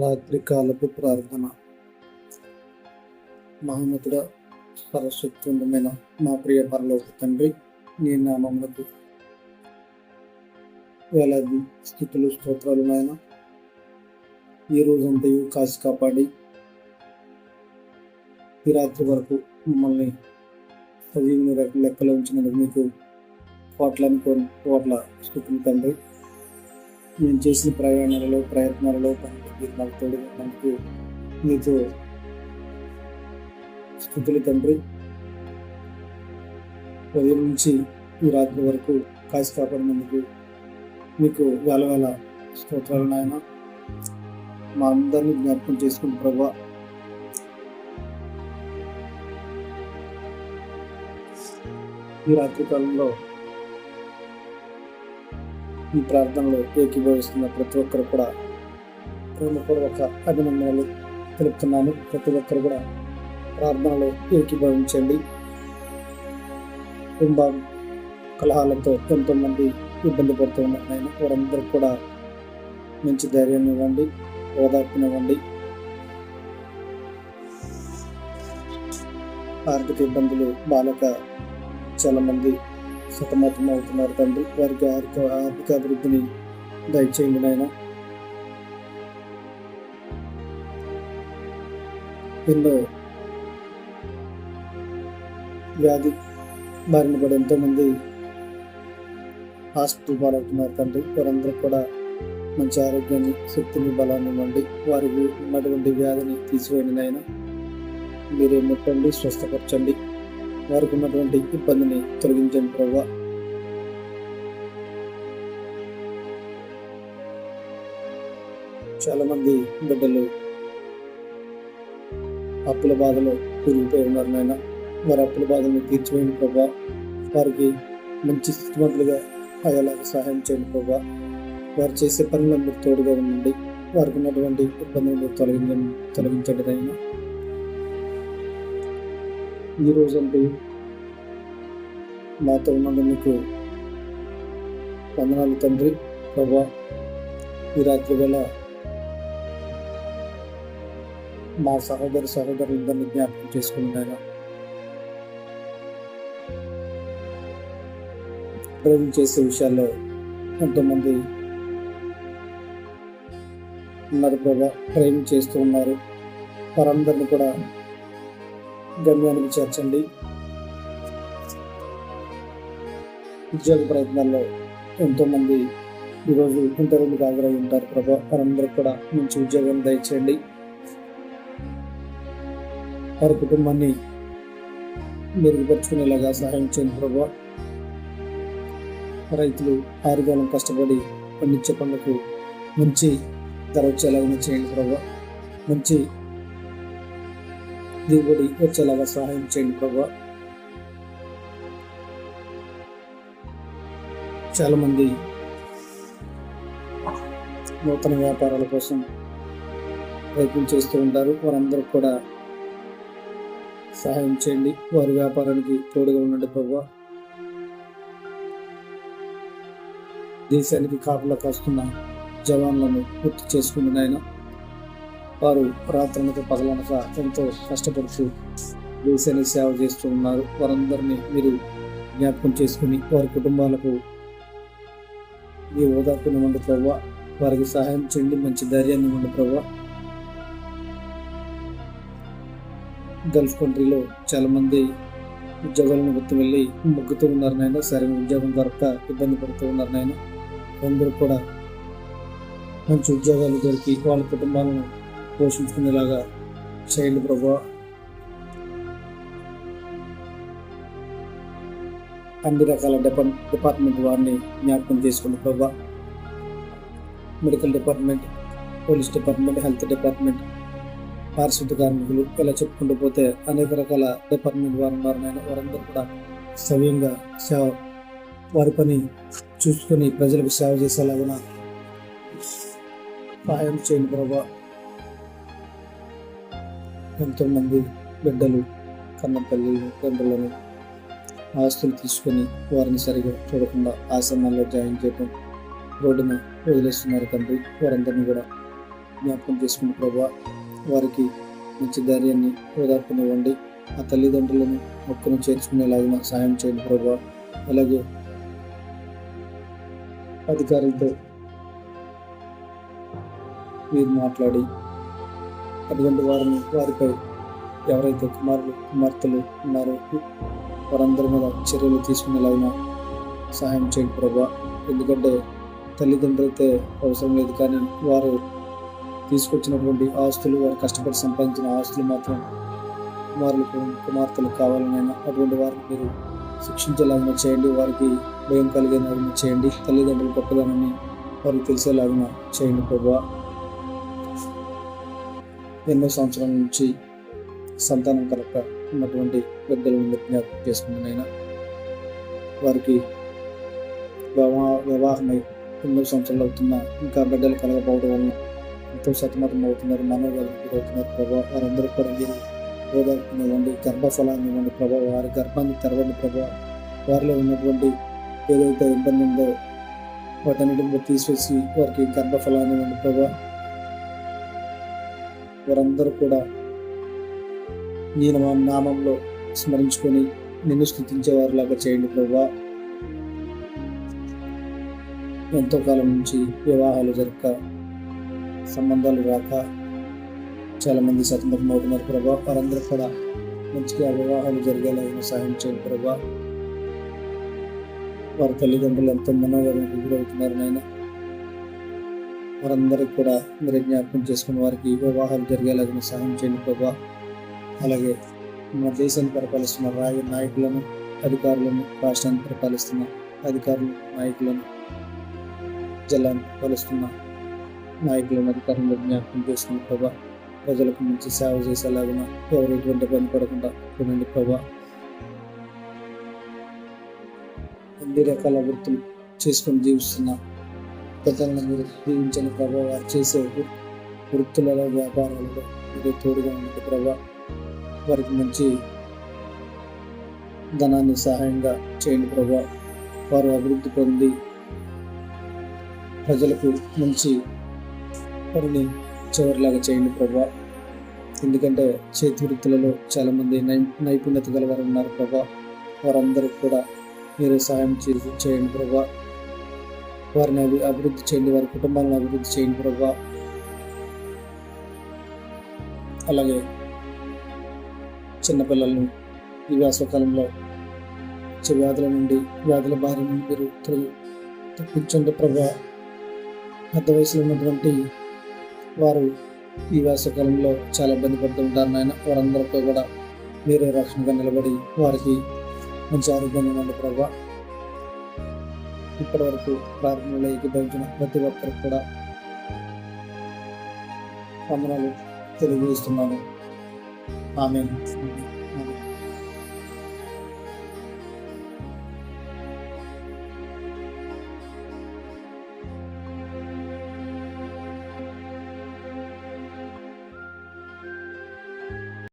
రాత్రికాలపు ప్రార్థన. మహమ్మతుడ సరస్వత్వందమైన మా ప్రియ పరలోక తండ్రి నీ నామములకు వేలాది స్థితులు స్తోత్రాలు నాయన. ఈ రోజంతయు కాసి కాపాడి ఈ రాత్రి వరకు మమ్మల్ని సజీవుని లెక్కలో ఉంచినందుకు మీకు కోట్లని కోట్ల స్థుతులు తండ్రి. నేను చేసిన ప్రయాణాలలో ప్రయత్నాలలో మీరు నాకు తోడుగా ఉన్నందుకు మీతో స్థుతులు తండ్రి. ఉదయం నుంచి ఈ రాత్రి వరకు కాసి కాపాడినందుకు మీకు వేల వేల స్తోత్రాలు నాయన. మా అందరినీ జ్ఞాపకం చేసుకుని ప్రభా ఈ రాత్రి కాలంలో ఈ ప్రార్థనలో ఏకీభవిస్తున్న ప్రతి ఒక్కరు కూడా ప్రేమపూర్వక అభినందనలు తెలుపుతున్నాను. ప్రతి ఒక్కరు కూడా ప్రార్థనలో ఏకీభవించండి. కుటుంబం కలహాలతో ఎంతో మంది ఇబ్బంది పడుతూ ఉన్నారు ఆయన వారందరూ కూడా మంచి ధైర్యం ఇవ్వండి ఓదార్పునివ్వండి ఆర్థిక ఇబ్బందులు బాలక చాలామంది సతమతం అవుతున్నారు తండ్రి. వారికి ఆర్థిక ఆర్థిక అభివృద్ధిని దయచేయండి నాయన. ఎన్నో వ్యాధి బారిన పడి ఎంతోమంది హాస్పిటల్ పాలవుతున్నారు తండ్రి. వారందరూ కూడా మంచి ఆరోగ్యాన్ని శక్తిని బలాన్ని ఇవ్వండి. వారికి ఉన్నటువంటి వ్యాధిని తీసివేయండి నాయన. మీరే ముట్టండి స్వస్థపరచండి. వారికి ఉన్నటువంటి ఇబ్బందిని తొలగించండి ప్రభా చాలా మంది బిడ్డలు అప్పుల బాధలో కూరుకుపోయి ఉన్నారు నాయన. వారి అప్పుల బాధలను తీర్చివేయండి ప్రభా వారికి మంచి స్థితిమంతులుగా అయ్యేలాగా సహాయం చేయండి ప్రభా వారు చేసే పనులు మీరు తోడుగా ఉండండి. వారికి ఉన్నటువంటి ఇబ్బందులు తొలగించండి తొలగించండి నాయన. ఈ రోజంటూ మాతో ఉన్నందుకు వందనాలు తండ్రి. ప్రభా ఈ రాత్రి వేళ మా సహోదరి సహోదరులందరినీ జ్ఞాపకం చేసుకుంటాగా ప్రేమ చేసే విషయాల్లో ఎంతోమంది ఉన్నారు ప్రభా ప్రేమ చేస్తూ ఉన్నారు. వారందరినీ కూడా గమ్యానికి చేర్చండి. ఉద్యోగ ప్రయత్నాల్లో ఎంతోమంది ఈరోజు ఇంటర్వ్యూకి హాజరై ఉంటారు ప్రభా. వారందరూ కూడా మంచి ఉద్యోగం దయచేయండి. వారి కుటుంబాన్ని మెరుగుపరుచుకునేలాగా సహాయం చేయండి ప్రభా. రైతులు ఆరుగాలం కష్టపడి పండించే పంటకు మంచి ధర వచ్చేలాగా చేయండి ప్రభా. మంచి దిగుబడి వచ్చేలాగా సహాయం చేయండి ప్రభా. చాలా మంది నూతన వ్యాపారాల కోసం ప్రయత్నం చేస్తూ ఉంటారు. వారందరూ కూడా సహాయం చేయండి. వారి వ్యాపారానికి తోడుగా ఉండండి ప్రభా. దేశానికి కాపులా కాస్తున్న జవాన్లను గుర్తు చేసుకుంటున్నాయన. నాయన వారు రాత్రనక పగలనక ఎంతో కష్టపడుతూ దేశానికి సేవ చేస్తూ ఉన్నారు. వారందరినీ మీరు జ్ఞాపకం చేసుకుని వారి కుటుంబాలకు మీ ఓదార్పుని ఇవ్వండి ప్రవ్వ వారికి సహాయం చేయండి మంచి ధైర్యాన్ని ఇవ్వండి ప్రవ్వ గల్ఫ్ కంట్రీలో చాలామంది ఉద్యోగాలను గుర్తు వెళ్ళి మొగ్గుతూ ఉన్నారు నాయన. సరైన ఉద్యోగం దొరక ఇబ్బంది పడుతూ ఉన్నారు నాయన. అందరూ కూడా మంచి ఉద్యోగాలు దొరికి వాళ్ళ కుటుంబాలను పోషించుకునేలాగా చేయండి ప్రభా. అన్ని రకాల డిపార్ట్ డిపార్ట్మెంట్ వారిని జ్ఞాపకం చేసుకోండి ప్రభా. Medical department police department health department పారిశుద్ధ కార్మికులు ఇలా చెప్పుకుంటూ పోతే అనేక రకాల డిపార్ట్మెంట్ వారు ఉన్నారు నేను వారందరూ కూడా సవ్యంగా సేవ వారి పని చూసుకొని ప్రజలకు సేవ చేసేలాగా సహాయం చేయండి ప్రభా. ఎంతోమంది బిడ్డలు కన్న తల్లిని తండ్రులను ఆస్తులు తీసుకొని వారిని సరిగా చూడకుండా ఆశ్రమాల్లో జాయిన్ చేయడం రోడ్డున వదిలేస్తున్నారు తండ్రి. వారందరినీ కూడా జ్ఞాపకం చేసుకుని ప్రభా వారికి మంచి ధైర్యాన్ని ఓదార్పునివ్వండి. ఆ తల్లిదండ్రులను మొక్కను చేర్చుకునేలాగిన సాయం చేయండి ప్రభా. అలాగే అధికారులతో మీరు మాట్లాడి అటువంటి వారిని వారిపై ఎవరైతే కుమారులు కుమార్తెలు ఉన్నారో వారందరి మీద చర్యలు తీసుకునేలాగిన సహాయం చేయండి ప్రభా. ఎందుకంటే తల్లిదండ్రులైతే అవసరం లేదు కానీ వారు తీసుకొచ్చినటువంటి ఆస్తులు వారు కష్టపడి సంపాదించిన ఆస్తులు మాత్రం కుమారులకు కుమార్తెలు కావాలనైనా అటువంటి వారిని మీరు శిక్షించేలాగా చేయండి. వారికి భయం కలిగేలాగా చేయండి. తల్లిదండ్రులు గొప్పదనని వారికి తెలిసేలాగా చేయండి ప్రభా. ఎన్నో సంవత్సరాల నుంచి సంతానం కలక ఉన్నటువంటి పెద్దలను జ్ఞాపకం చేసుకున్నైనా వారికి వివాహ వివాహమై ఎన్నో సంవత్సరాలు అవుతున్నా ఇంకా బిడ్డలు కలగకపోవడం వలన ఎంతో సతమతం అవుతున్నారు మనోవేదనకు అవుతున్నారు ప్రభావ వారందరూ కూడా మీరు ఓదార్పునివ్వండి గర్భఫలాన్ని ఇవ్వండి ప్రభావ వారి గర్భాన్ని తెరవండి ప్రభావ వారిలో ఉన్నటువంటి ఏదైతే ఇబ్బంది ఉందో వాటన్నిటిని తీసివేసి వారికి గర్భఫలాన్ని ఇవ్వండి ప్రభావ వారందరూ కూడా నీ మా నామంలో స్మరించుకొని నిన్ను స్థుతించేవారిలాగా చేయండి ప్రభా. ఎంతో కాలం నుంచి వివాహాలు జరగక సంబంధాలు రాక చాలా మంది అవుతున్నారు ప్రభా. వారందరూ కూడా మంచిగా వివాహాలు జరిగేలాగా సహాయం చేయండి ప్రభా. వారి తల్లిదండ్రులు ఎంతో మనోవేదనకు గురవుతున్నారు నాయన. వారందరికీ కూడా మీరు జ్ఞాపకం చేసుకున్న వారికి వివాహాలు జరిగేలాగా సహాయం చేయండి ప్రభా. అలాగే మన దేశాన్ని పరిపాలిస్తున్న రాయ నాయకులను అధికారులను రాష్ట్రాన్ని పరిపాలిస్తున్న అధికారులు నాయకులను జిల్లాను పరిపాలిస్తున్న నాయకులను అధికారులను జ్ఞాపకం చేసుకుని ప్రభా ప్రజలకు మంచి సేవ చేసేలాగా ఎవరు ఎటువంటి పని పడకుండా చూడండి ప్రభా. అన్ని రకాల వృత్తులు చేసుకొని జీవిస్తున్న పెద్దలను మీరు దీవించండి ప్రభావ వారు చేసే వృత్తులలో వ్యాపారాలలో మీరు తోడుగా ఉండండి ప్రభా. వారికి మంచి ధనాన్ని సహాయంగా చేయండి ప్రభా. వారు అభివృద్ధి పొంది ప్రజలకు మంచి పనిని చివరిలాగా చేయండి ప్రభా. ఎందుకంటే చేతి వృత్తులలో చాలామంది నై నైపుణ్యత గలవారు ఉన్నారు ప్రభా. వారందరికీ కూడా మీరు సహాయం చేసి చేయండి ప్రభా. వారిని అభి అభివృద్ధి చేయండి వారి కుటుంబాలను అభివృద్ధి చేయండి ప్రభా. అలాగే చిన్నపిల్లలను ఈ వేసవకాలంలో వచ్చే వ్యాధుల నుండి వ్యాధుల బారి నుండి మీరు తొలగి తప్పించండి ప్రభా. పెద్ద వయసులో ఉన్నటువంటి వారు ఈ వేసవకాలంలో చాలా ఇబ్బంది పడుతూ ఉంటారు నాయన. వారందరితో కూడా మీరే రక్షణగా నిలబడి వారికి మంచి ఆరోగ్యంగా ఉండండి ప్రభా. ఇప్పటి వరకు ప్రార్థనలో ఏకీభవించిన ప్రతి ఒక్కరికి కూడా వందనాలు తెలియజేస్తున్నాను. ఆమె